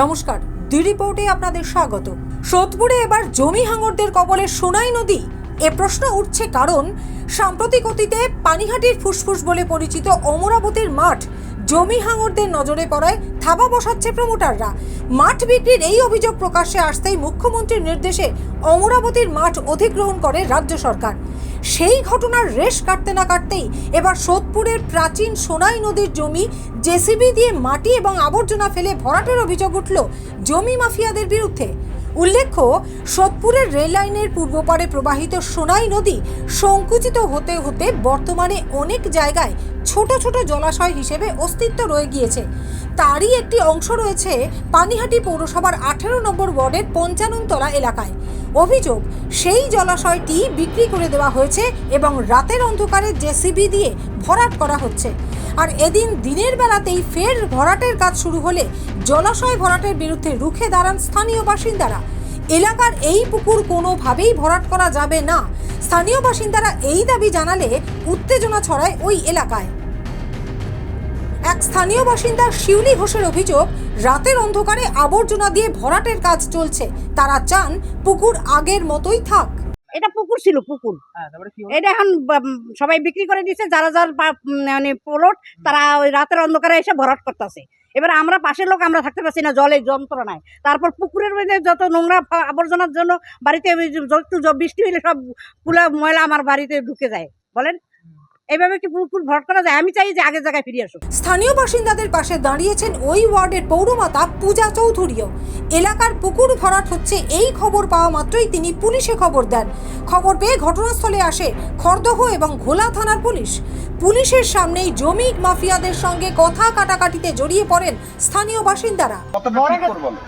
নমস্কার দুই রিপোর্টে আপনাদের স্বাগত। সোদপুরে এবার জমি হাঙরদের কবলে সোনাই নদী। এ প্রশ্ন উঠছে কারণ, সাম্প্রতিক অতীতে পানিহাটির ফুসফুস বলে পরিচিত অমরাবতীর মাঠ জমি হাঙরদের নজরে পড়ায় থাবা বসাচ্ছে প্রমোটাররা। মাঠ বিক্রির এই অভিযোগ প্রকাশ্যে আসতেই মুখ্যমন্ত্রীর নির্দেশে অমরাবতীর মাঠ অধিগ্রহণ করে রাজ্য সরকার। সেই ঘটনার রেশ কাটতে না কাটতেই এবার সোদপুরের প্রাচীন সোনাই নদীর জমি জেসিবি দিয়ে মাটি এবং আবর্জনা ফেলে ভরাটের অভিযোগ উঠল জমি মাফিয়াদের বিরুদ্ধে। উল্লেখ্য, সোদপুরের রেল লাইনের পূর্ব পারে প্রবাহিত সোনাই নদী সংকুচিত হতে হতে বর্তমানে অনেক জায়গায় ছোট ছোট জলাশয় হিসেবে অস্তিত্ব রয়ে গিয়েছে। তারই একটি অংশ রয়েছে পানিহাটি পৌরসভার আঠেরো নম্বর ওয়ার্ডের পঞ্চাননতলা এলাকায়। অভিযোগ, সেই জলাশয়টি বিক্রি করে দেওয়া হয়েছে এবং রাতের অন্ধকারে জেসিবি দিয়ে ভরাট করা হচ্ছে। আর এদিন দিনের বেলাতেই ফের ভরাটের কাজ শুরু হলে জলাশয় ভরাটের বিরুদ্ধে রুখে দাঁড়ান স্থানীয় বাসিন্দারা। এলাকার এই পুকুর কোনোভাবেই ভরাট করা যাবে না। স্থানীয় বাসিন্দারা এই দাবি জানালে উত্তেজনা ছড়ায় ওই এলাকায়। এক স্থানীয় বাসিন্দা শিউলি ঘোষের অভিযোগ রাতের অন্ধকারে আবর্জনা দিয়ে ভরাটের কাজ চলছে। তারা চান পুকুর আগের মতোই থাক। এটা পুকুর ছিল পুকুর। হ্যাঁ তারপরে কি হলো? এটা এখন সবাই বিক্রি করে দিচ্ছে যারা যার মানে পোলট তারা ওই রাতের অন্ধকারে এসে ভরাট করতেছে। এবার আমরা পাশের লোক আমরা থাকতে পারছি না জলে যন্ত্রণায়। তারপর পুকুরের মধ্যে যত নোংরা আবর্জনার জন্য বাড়িতে একটু বৃষ্টি হলে সব পুলা ময়লা আমার বাড়িতে ঢুকে যায়। বলেন? এইভাবে কি পুকুর ভরাট করা যায়? আমি চাই যে আগের জায়গায় ফিরে আসুক। স্থানীয় বাসিন্দাদের পাশে দাঁড়িয়েছেন ওই ওয়ার্ডের পৌরমাতা পূজা চৌধুরীও। এলাকার পুকুর ভরাট হচ্ছে এই খবর পাওয়া মাত্রই তিনি পুলিশে খবর দেন। খবর পেয়ে ঘটনাস্থলে আসে খড়দহ এবং ঘোলা থানার পুলিশ। পুলিশের সামনেই জমি মাফিয়াদের সঙ্গে কথা কাটাকাটিতে জড়িয়ে পড়েন স্থানীয় বাসিন্দারা?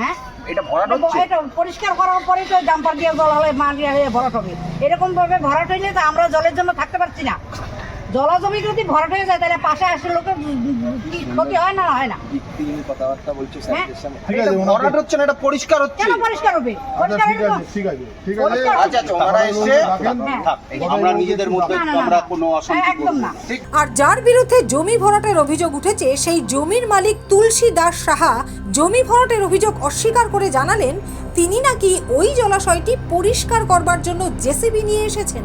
হ্যাঁ? এটা ভরাট হচ্ছে? এটা পরিষ্কার করার পরে তো ডাম্পার দিয়ে জল হলে মা হয়ে ভরাট হবে। এরকম ভাবে ভরাট হইলে তো আমরা জলের জন্য থাকতে পারছি না। জলা জমি যদি ভরাট হয়ে যায় তাহলে পাশে আসে লোকের কি ক্ষতি হয় না হয় না? কথাবার্তা বলছো। স্যারদের সামনে ঠিক এটা আছে ওনাকে ভরাট হচ্ছে না এটা পরিষ্কার হচ্ছে। কেন পরিষ্কার হবে? ঠিক আছে ঠিক আছে ঠিক আছে। পরিষ্কার আচ্ছা আচ্ছা ওনারা এসে রাখেন। থাক, আমরা নিজেদের মধ্যে না, না, না, আমরা কোনো একদম না। না। আর যার বিরুদ্ধে জমি ভরাটের অভিযোগ উঠেছে সেই জমির মালিক তুলসী দাস সাহা জমি ভরাটের অভিযোগ অস্বীকার করে জানালেন তিনি নাকি ওই জলাশয়টি পরিষ্কার করবার জন্য জেসিবি নিয়ে এসেছেন।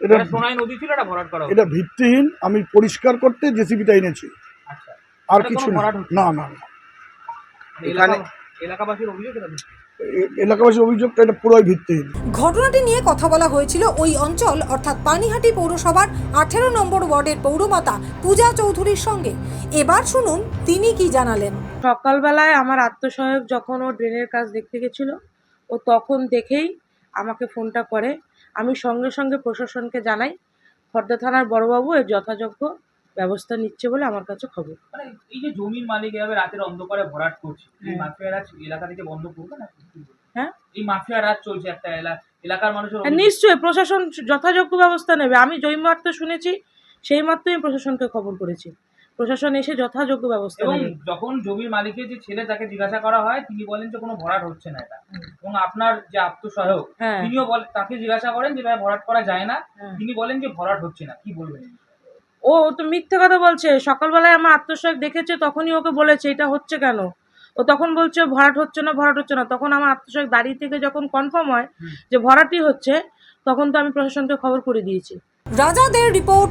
এটা নদী ছিল এটা ভরাট করা এটা ভিত্তিহীন আমি পরিষ্কার করতে জেসিবিটা এনেছি। আচ্ছা। আর কিছু না। না? না না। এলাকা এলাকাবাসীর অভিযোগ এলাকাবাসীর অভিযোগটা এটা পুরোই ভিত্তিহীন। ঘটনাটি নিয়ে কথা বলা হয়েছিল ওই অঞ্চল অর্থাৎ পানিহাটি পৌরসভার আঠেরো নম্বর ওয়ার্ডের পৌরমাতা পূজা চৌধুরীর সঙ্গে। এবার শুনুন তিনি কি জানালেন। সকালবেলায় আমার আত্মসহায়ক যখন ও ড্রেনের কাজ দেখতে গেছিল ও তখন দেখেই আমাকে ফোনটা করে আমি সঙ্গে সঙ্গে প্রশাসনকে জানাই খর্দা থানার বড়বাবু এর যথাযোগ্য ব্যবস্থা নিচ্ছে বলে আমার কাছে খবর। মানে এই যে জমির মালিক এভাবে রাতের অন্ধকারে ভরাট করছে এই হ্যাঁ। মাফিয়া রাজ এলাকা থেকে বন্ধ করবে না? হ্যাঁ? এই মাফিয়া রাজ চলছে একটা এলা- এলাকার মানুষের হ্যাঁ, নিশ্চয়ই প্রশাসন যথাযোগ্য ব্যবস্থা নেবে। আমি যেই মাত্র শুনেছি সেই মাত্রই আমি প্রশাসনকে খবর করেছি। প্রশাসন এসে যথাযোগ্য ব্যবস্থা এবং নেবে। যখন জমির মালিকের যে ছেলে তাকে জিজ্ঞাসা করা হয় তিনি বলেন যে কোনো ভরাট হচ্ছে না এটা। এবং আপনার যে আত্মসহায়ক হ্যাঁ। তিনিও বলেন তাকে জিজ্ঞাসা করেন যে ভাই ভরাট করা যায় না। হ্যাঁ। তিনি বলেন যে ভরাট হচ্ছে না। কি বলবেন? ও ও তো মিথ্যে কথা বলছে। সকালবেলায় আমার আত্মসহায়ক দেখেছে তখনই ওকে বলেছে এটা হচ্ছে কেন? ও তখন বলছে ভরাট হচ্ছে না ভরাট হচ্ছে না। তখন আমার আত্মসহায়ক দাঁড়িয়ে থেকে যখন কনফার্ম হয় যে ভরাটই হচ্ছে তখন তো আমি প্রশাসনকে খবর করে দিয়েছি। রাজাদের রিপোর্ট